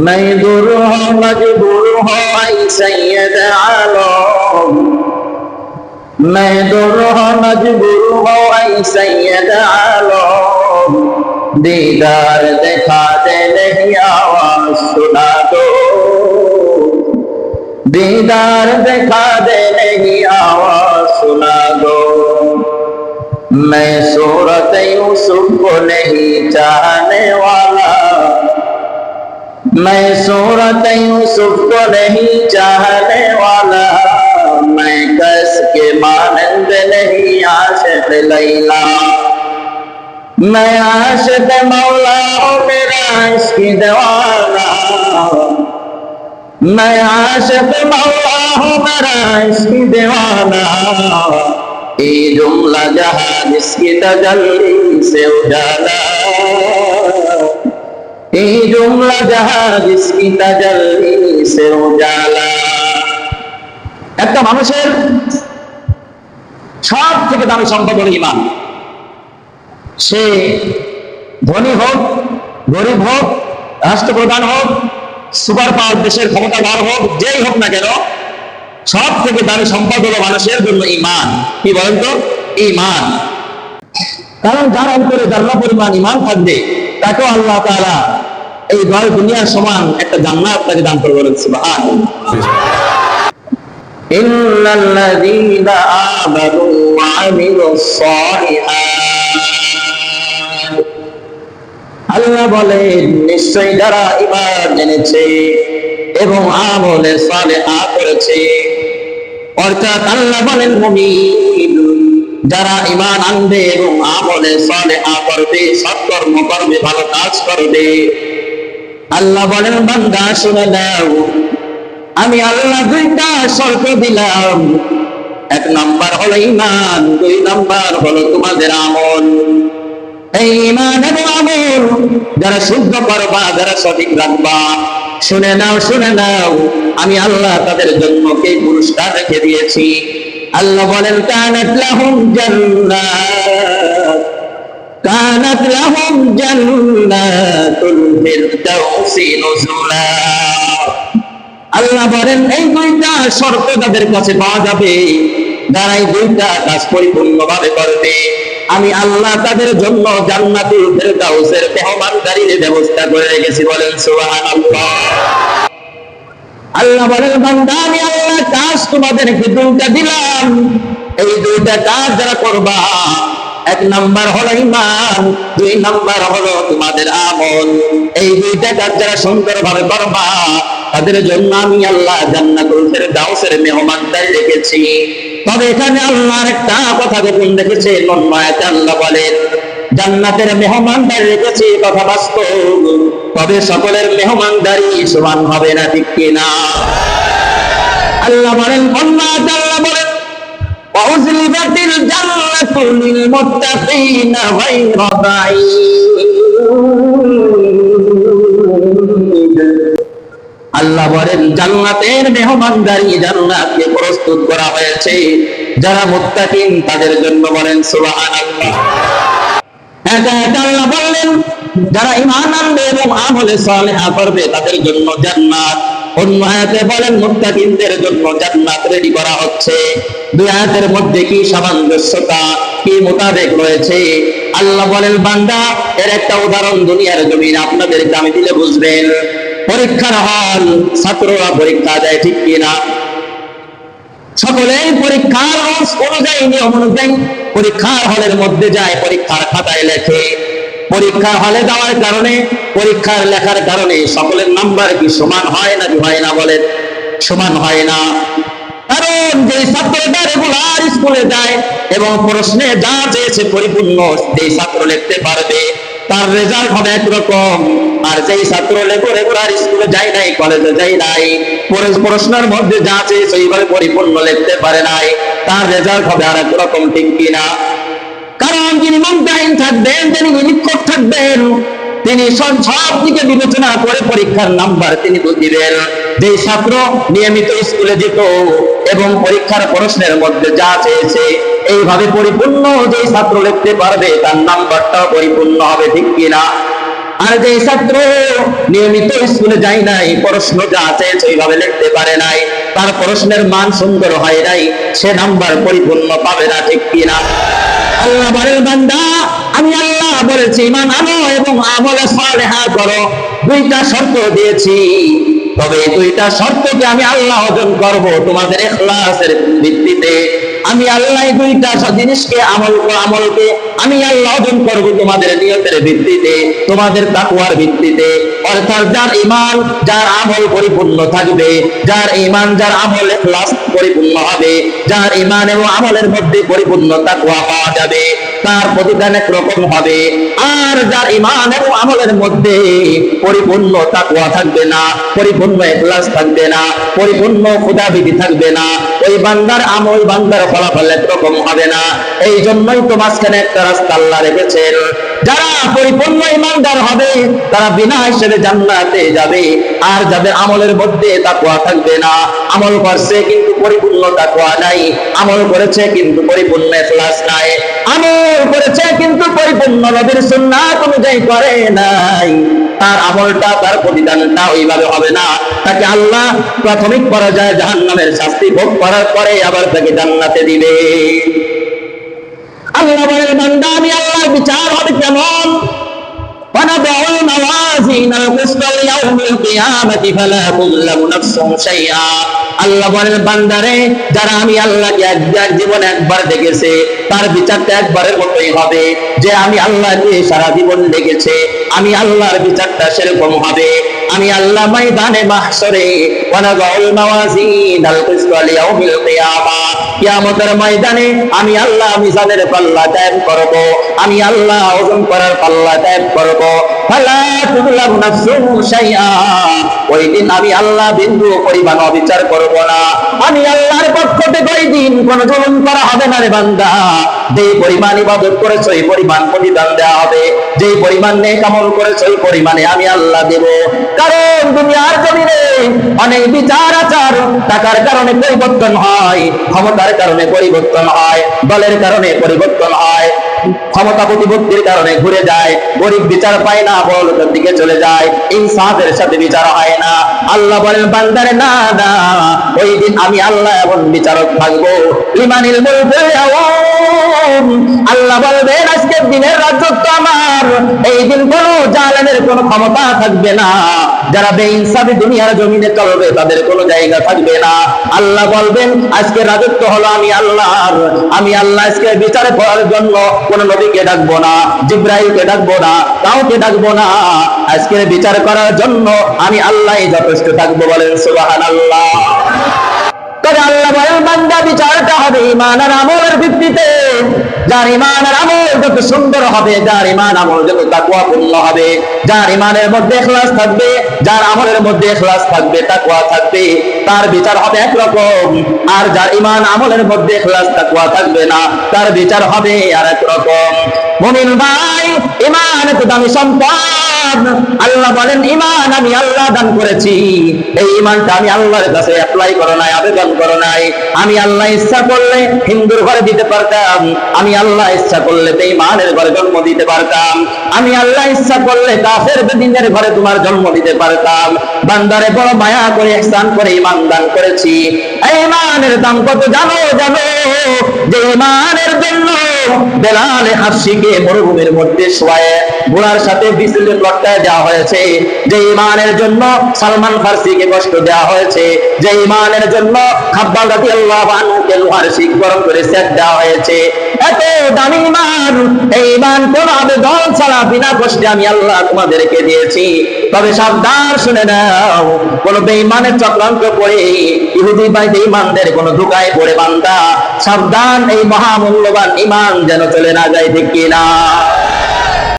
मैं दूर हो, मजबूर हो ऐ सैयद आलम। मैं दूर हो, मजबूर हो ऐ सैयद आलम। दीदार दिखा दे नहीं, आवाज़ सुना दो। दीदार दिखा दे नहीं, आवाज़ सुना दो। मैं सूरत यूसुफ को नहीं चाहने वाला। मैं सूरत यूसुफ को नहीं चाहने वाला। मैं कस के मानंद नहीं आशिक लैला। मैं आशिक मौला हूँ मेरा इसकी दीवाना मैं आशिक मौला हूँ मेरा इसकी दीवाना ये जुमला जहाँ जिसकी तजल्ली से उजाला। فی جملہ جہاں جس کی تجلی سے একটা মানুষের সব থেকে দামি সম্পদ হল ইমান সে ধনী হোক, গরিব হোক, রাষ্ট্রপ্রধান হোক, সুপার পাওয়ার দেশের ক্ষমতাধর হোক, যেই হোক না কেন সব থেকে দামি সম্পদ হল মানুষের জন্য ইমান কি বলেন তো? ইমান কারণ যার অন্তরে জানা পরিমাণ ইমান থাকবে, তাকেও আল্লাহ তারা এই দয় দুনিয়ার সমান একটা জান্নাত তাকে দান করে বলেন সুবহান إن الذين آمنوا وعملوا الصالحات আল্লাহ বলেন নিশ্চয়ই যারা ইমান এনেছে এবং আমলে সালেহা করেছে অর্থাৎ আল্লাহ বলেন মুমিন যারা ইমান আনবে এবং আমলে সালেহা করবে সৎকর্ম করবে ভালো কাজ করবে আল্লাহ বলেন, বান্দা, শুনে দাও আমি আল্লাহ দুইটা শর্ত দিলাম। এক নাম্বার হলো ইমান দুই নাম্বার হলো তোমাদের আমল। এই ইমান এবং আমল যারা শুদ্ধ করবা, যারা সঠিক রাখবা, শুনে নাও শুনে নাও। আমি আল্লাহ তাদের জন্য কে পুরস্কার রেখে দিয়েছি? আল্লাহ বলেন, কানাত লাহুম জান্নাত। কানাত লাহুম জান্নাতুল ফিরদাউসি নুজুলা। আল্লাহ বলেন, এই দুইটা শর্ত তাদের কাছে পাওয়া যাবে, যারা এই দুইটা কাজ পরিপূর্ণভাবে করবে, আমি আল্লাহ তাদের জন্য জান্নাতুল ফেরদাউসের মেহমানদারির ব্যবস্থা করে রেখেছি, বলেন সুবহানাল্লাহ। আল্লাহ বলেন, বান্দা, আমি আল্লাহ কাজ তোমাদেরকে দুইটা দিলাম। এই দুইটা কাজ যারা করবা এক নাম্বার হলো ইমান, দুই নাম্বার হলো তোমাদের আমল। এই দুইটা কাজ যারা সুন্দরভাবে করবা, তাদের জন্য আমি আল্লাহ জান্নাতুল ফেরদাউসের মেহমানদারি রেখেছি তবে এখানে আল্লাহর একটা কথা গোপন রেখেছে নন্মায়াতে আল্লাহ বলেন জান্নাতের মেহমানদারি রেখেছি কথা বাস্তব। তবে সকলের মেহমানদারি সমান হবে না ঠিক কিনা? আল্লাহ বলেন নন্মায়াতে আল্লাহ বলেন وأزلفت الجنة للمتقين غير بعيد আল্লাহ বলেন জান্নাতের মেহমানদারি জান্নাতকে প্রস্তুত করা হয়েছে যারা মুত্তাকিন তাদের জন্য বলেন সুবহানাল্লাহ একা একা আল্লাহ বললেন যারা ঈমান আনবে এবং আমলে সালেহা করবে তাদের জন্য জান্নাত অন্য আয়াতে বলেন, মুত্তাকিনদের জন্য জান্নাত রেডি করা হচ্ছে। দুই আয়াতের মধ্যে কি সামঞ্জস্যতা কি মোতাবেক রয়েছে? আল্লাহ বলেন, বান্দা, এর একটা উদাহরণ দুনিয়ার জমিন, আপনাদেরকে আমি দিলে বুঝবেন। পরীক্ষার হল, ছাত্ররা পরীক্ষা দেয় ঠিক কিনা? সকলেই পরীক্ষার অনুযায়ী নিয়ম অনুযায়ী পরীক্ষার হলের মধ্যে যায়, পরীক্ষার খাতায় লেখে। পরীক্ষার হলে যাওয়ার কারণে পরীক্ষার লেখার কারণে সকলের নাম্বার কি সমান হয় না কি হয় না বলেন? সমান হয় না। কারণ যে ছাত্রটা রেগুলার স্কুলে যায় এবং প্রশ্নে যা চেয়েছে পরিপূর্ণ যে ছাত্র লিখতে পারবে, তার রেজাল্ট হবে একরকম। আর যেই ছাত্র রেগুলার স্কুলে যায় নাই কলেজে যায় নাই, পরে- প্রশ্নের মধ্যে যা চেয়েছে এইভাবে পরিপূর্ণ লিখতে পারে নাই, তার রেজাল্ট হবে আর একরকম ঠিক কিনা? কারণ যিনি মুমতাহিন থাকবেন তিনি নিরীক্ষক থাকবেন তিনি সব দিকে বিবেচনা করে পরীক্ষার নাম্বার তিনি তো দিবেন যে ছাত্র নিয়মিত স্কুলে যেত এবং পরীক্ষার প্রশ্নের মধ্যে যা চেয়েছে, এইভাবে পরিপূর্ণ যে ছাত্র লিখতে পারবে, তার নাম্বারটাও পরিপূর্ণ হবে, ঠিক কিনা? আর যে ছাত্র নিয়মিত স্কুলে যায় নাই, প্রশ্ন যা চেয়েছে ওইভাবে লিখতে পারে নাই, তার প্রশ্নের মান সুন্দর হয় নাই, সে নাম্বার পরিপূর্ণ পাবে না, ঠিক কিনা? আল্লাহ বলেন, বান্দা, আমি আল্লাহ বলেছি ইমান আনো এবং আমলে সালেহা করো। দুইটা শর্ত দিয়েছি। তবে দুইটা শর্তকে আমি আল্লাহ অর্জন করব তোমাদের এখলাসের ভিত্তিতে। আমি আল্লাহ দুইটা জিনিসকে আমল আমলকে আমি আল্লাহ অর্জন করব তোমাদের নিয়তের ভিত্তিতে, তোমাদের তাকুয়ার ভিত্তিতে, অর্থাৎ যার ইমান যার আমল পরিপূর্ণ থাকবে, যার ইমান যার আমল এখলাস পরিপূর্ণ হবে, যার ইমান এবং আমলের মধ্যে পরিপূর্ণ তাকুয়া পাওয়া যাবে, তার প্রতিদান একরকম হবে। আর যার ইমান এবং আমলের মধ্যে পরিপূর্ণ তাকুয়া থাকবে না, পরিপূর্ণ এখলাস থাকবে না, পরিপূর্ণ ক্ষুদাবিধি থাকবে না, ওই বান্দার আমল বান্দার ফলাফল একরকম হবে না। এই জন্যই তো মাঝখানে একটা রাস্তা আল্লাহ রেখেছেন। যারা পরিপূর্ণ ইমানদার হবে, তারা বিনা হিসেবে জান্নাতে যাবে। আর যাদের আমলের মধ্যে তাকুয়া থাকবে না, আমল করছে কিন্তু পরিপূর্ণ তাকুয়া নাই, আমল করেছে কিন্তু পরিপূর্ণ এখলাস নাই, আমল করেছে কিন্তু পরিপূর্ণ নবীর সুন্নাত অনুযায়ী করে নাই। তার আমলটা, তার প্রতিদানটা ওইভাবে হবে না। তাকে আল্লাহ প্রাথমিক পর্যায়ে জাহান্নামের শাস্তি ভোগ করার পরে আবার তাকে জান্নাতে দিবে। আল্লাহ বলেন বান্দা আমি আল্লাহর বিচার হবে কেমন ونضع الموازين القسط ليوم القيامة فلا تظلم نفس شيئا আল্লাহ বলেন বান্দারে যারা আমি আল্লাহকে একবার জীবন একবার দেখেছে তার বিচারটা একবারের মতোই হবে যে আমি আল্লাহকে সারা জীবন দেখেছে আমি আল্লাহর বিচারটা সেরকম হবে আমি আল্লাহ ময়দানে মাহশরে ওয়ানাগাউল মাওয়াজিন আল কিসত লিয়াউমিল কিয়ামা। কিয়ামতের ময়দানে আমি আল্লাহ মিজানের পাল্লা কায়েম করব। আমি আল্লাহ ওজন করার পাল্লা কায়েম করব। ফালা তুযলাম নাফসুন শাইআ। ওই দিন আমি আল্লাহ বিন্দু পরিমাণ অবিচার করব না। আমি আল্লাহর পক্ষ কোন জুলুম করা হবে না রে বান্দা। যে পরিমাণ ইবাদত করেছ, এই পরিমাণ প্রতিদান দেওয়া হবে। যে পরিমাণ নেক আমল করেছ, এই পরিমাণে আমি আল্লাহ দেব। কারণ দুনিয়ার জমিনে অনেক বিচার আচার টাকার কারণে পরিবর্তন হয়, ক্ষমতার কারণে পরিবর্তন হয়, দলের কারণে পরিবর্তন হয়। ক্ষমতা প্রতিপত্তির কারণে ঘুরে যায়। গরিব বিচার পায় না, বড়লোকের দিকে চলে যায়। ইনসাফের সাথে বিচার হয় না। আল্লাহ বলেন, বান্দারে, না না। ওই দিন আমি আল্লাহ এমন বিচারক থাকব মুলকুল ইয়াউম। আল্লাহ বলবেন আজকের দিনের রাজত্ব আমার। এই দিন কোন জালেমের কোনো ক্ষমতা থাকবে না। যারা বেইনসাফি দুনিয়ার জমিনে চলবে, তাদের কোনো জায়গা থাকবে না। আল্লাহ বলবেন, আজকে রাজত্ব হলো আমি আল্লাহর। আমি আল্লাহ আজকে বিচার করার জন্য কোন নবীকে ডাকবো না, জিব্রাইলকে ডাকবো না, কাউকে ডাকবো না। আজকে বিচার করার জন্য আমি আল্লাহ যথেষ্ট থাকব বলেন সুবহানাল্লাহ। তবে আল্লাহ বলেন, বান্দা বিচারটা হবে ইমান আর আমলের ভিত্তিতে। যার ইমান আর আমল যত সুন্দর হবে, যার ইমান আমল যত তাকুয়াপূর্ণ হবে, যার ইমানের মধ্যে এখলাস থাকবে, যার আমলের মধ্যে এখলাস থাকবে তাকুয়া থাকবে, তার বিচার হবে একরকম। আর যার ইমান আমলের মধ্যে এখলাস তাকুয়া থাকবে না, তার বিচার হবে আর একরকম মুমিন ভাই, ইমান এত দামি সম্পদ। আল্লাহ বলেন, ইমান আমি আল্লাহ দান করেছি। এই ইমানটা আমি আল্লাহর কাছে অ্যাপ্লাই করো নাই, আবেদন করো নাই। আমি আল্লাহ ইচ্ছা করলে হিন্দুর ঘরে দিতে পারতাম। আমি আল্লাহ ইচ্ছা করলে তো ইমানের ঘরে জন্ম দিতে পারতাম। আমি আল্লাহ ইচ্ছা করলে কাফের বেদিনের ঘরে তোমার জন্ম দিতে পারতাম। বান্দারে বড় মায়া করে স্নান করে ইমান দান করেছি। ইমানের দাম কত জানো জানো? যে ইমানের জন্য বেলালে হাসিকে মরুভূমির মধ্যে শোয়ায়। ঘোড়ার সাথে বিসিলের লটকায় দেওয়া হয়েছে। যে ইমানের জন্য সালমান ফার্সিকে কষ্ট দেওয়া হয়েছে, যে ইমানের জন্য খাব্বাল রাতি আল্লাহ বানুকে লোহার শিখ গরম করে সেট দেওয়া হয়েছে। এত দামি ইমান, এই ইমান কোন আবেদন ছাড়া বিনা কষ্টে আমি আল্লাহ তোমাদেরকে দিয়েছি। তবে সাবধান শুনে নাও, কোন বেঈমানের চক্রান্ত করে ইহুদি বা বেঈমানদের কোন ধোকায় পড়ে বান্দা, সাবধান এই মহামূল্যবান ইমান যেন চলে না যায় ঠিক কিনা।